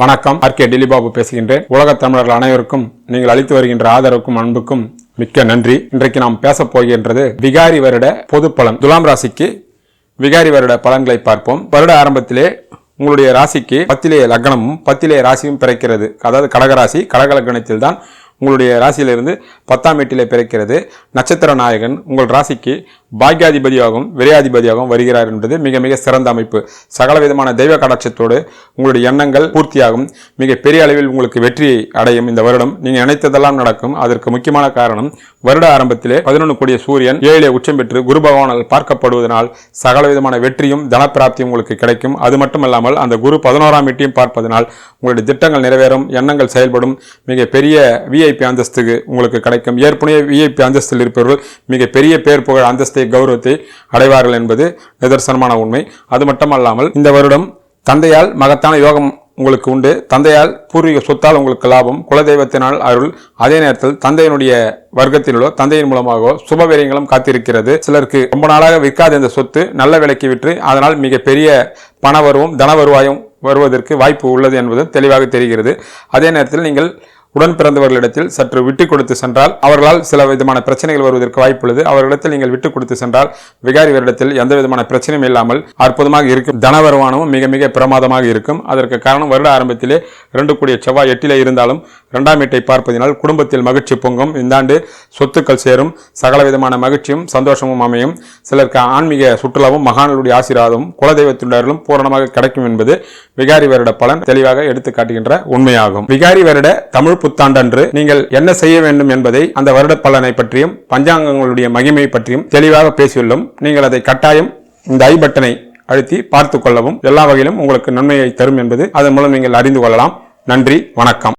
வணக்கம். R K Dilibabu பேசுகின்றேன். உலக தமிழர்கள் அனைவருக்கும் நீங்கள் அளித்து வருகின்ற ஆதரவுக்கும் அன்புக்கும் மிக்க நன்றி. இன்றைக்கு நாம் பேச போகின்றது விகாரி வருட பொது பலன். துலாம் ராசிக்கு விகாரி வருட பலன்களை பார்ப்போம். வருட ஆரம்பத்திலே உங்களுடைய ராசிக்கு பத்திலே லக்னமும் பத்திலே ராசியும் பிறக்கிறது. அதாவது கடகராசி கடக லக்னத்தில் தான் உங்களுடைய ராசியிலிருந்து பத்தாம் வீட்டிலே பிறக்கிறது. நட்சத்திர நாயகன் உங்கள் ராசிக்கு பாக்யாதிபதியாகவும் விரையாதிபதியாகவும் வருகிறார் என்பது மிக மிக சிறந்த அமைப்பு. சகல விதமான தெய்வ கடாட்சத்தோடு உங்களுடைய எண்ணங்கள் பூர்த்தியாகும். மிக பெரிய அளவில் உங்களுக்கு வெற்றி அடையும் இந்த வருடம். நீங்கள் நினைத்ததெல்லாம் நடக்கும். அதற்கு முக்கியமான காரணம் வருட ஆரம்பத்திலே பதினொன்று கோடிய சூரியன் ஏழிலே உச்சம் பெற்று குரு பகவானால் பார்க்கப்படுவதனால் சகல விதமான வெற்றியும் தனப்பிராப்தியும் உங்களுக்கு கிடைக்கும். அது மட்டுமல்லாமல் அந்த குரு பதினோராம் எட்டியும் பார்ப்பதனால் உங்களுடைய திட்டங்கள் நிறைவேறும் எண்ணங்கள் செயல்படும். மிக பெரிய விஐபி அந்தஸ்துக்கு உங்களுக்கு கிடைக்கும். ஏற்கனவே விஐபி அந்தஸ்தில் இருப்பவர்கள் மிக பெரிய பேர் புகழ் அந்தஸ்தை கௌரவத்தை அடைவார்கள் என்பது நிதர்சனமான உண்மை. அது மட்டுமல்லாமல் இந்த வருடம் தந்தையால் மகத்தான யோகம் உங்களுக்கு உண்டு. தந்தையால் பூர்வீக சொத்தால் உங்களுக்கு லாபம். குலதெய்வத்தினால் அருள். அதே நேரத்தில் தந்தையினுடைய வர்க்கத்திலோ தந்தையின் மூலமாகவோ சுபவீரியங்களும் காத்திருக்கிறது. சிலருக்கு ரொம்ப நாளாக விற்காத இந்த சொத்து நல்ல விலைக்கு விற்று அதனால் மிக பெரிய பண வருவும் தன வருவாயும் வருவதற்கு வாய்ப்பு உள்ளது என்பது தெளிவாக தெரிகிறது. அதே நேரத்தில் நீங்கள் உடன் பிறந்தவர்களிடத்தில் சற்று விட்டு கொடுத்து சென்றால் அவர்களால் சில விதமான பிரச்சனைகள் வருவதற்கு வாய்ப்புள்ளது. அவர்களிடத்தில் நீங்கள் விட்டு கொடுத்து சென்றால் விகாரி வருடத்தில் எந்த விதமான பிரச்சனையும் இல்லாமல் அற்புதமாக இருக்கும். தன வருமானமும் மிக மிக பிரமாதமாக இருக்கும். அதற்கு காரணம் வருட ஆரம்பத்திலே இரண்டு கூடிய செவ்வாய் எட்டிலே இருந்தாலும் இரண்டாம் வீட்டை பார்ப்பதினால் குடும்பத்தில் மகிழ்ச்சி பொங்கும். இந்த ஆண்டு சொத்துக்கள் சேரும். சகல விதமான மகிழ்ச்சியும் சந்தோஷமும் அமையும். சிலருக்கு ஆன்மீக சுற்றுலாவும் மகான்களுடைய ஆசீர்வாதமும் குலதெய்வத்தினர்களும் பூரணமாக கிடைக்கும் என்பது விகாரி வருட பலன் தெளிவாக எடுத்து காட்டுகின்ற உண்மையாகும். விகாரி வருட தமிழ் புத்தாண்டன்று நீங்கள் என்ன செய்ய வேண்டும் என்பதை அந்த வருட பலனை பற்றியும் பஞ்சாங்கங்களுடைய மகிமை பற்றியும் தெளிவாக பேசியுள்ளோம். நீங்கள் அதை கட்டாயம் இந்த ஐ பட்டனை அழுத்தி பார்த்து கொள்ளவும் எல்லா வகையிலும் உங்களுக்கு நன்மையை தரும் என்பது அதன் மூலம் நீங்கள் அறிந்து கொள்ளலாம். நன்றி வணக்கம்.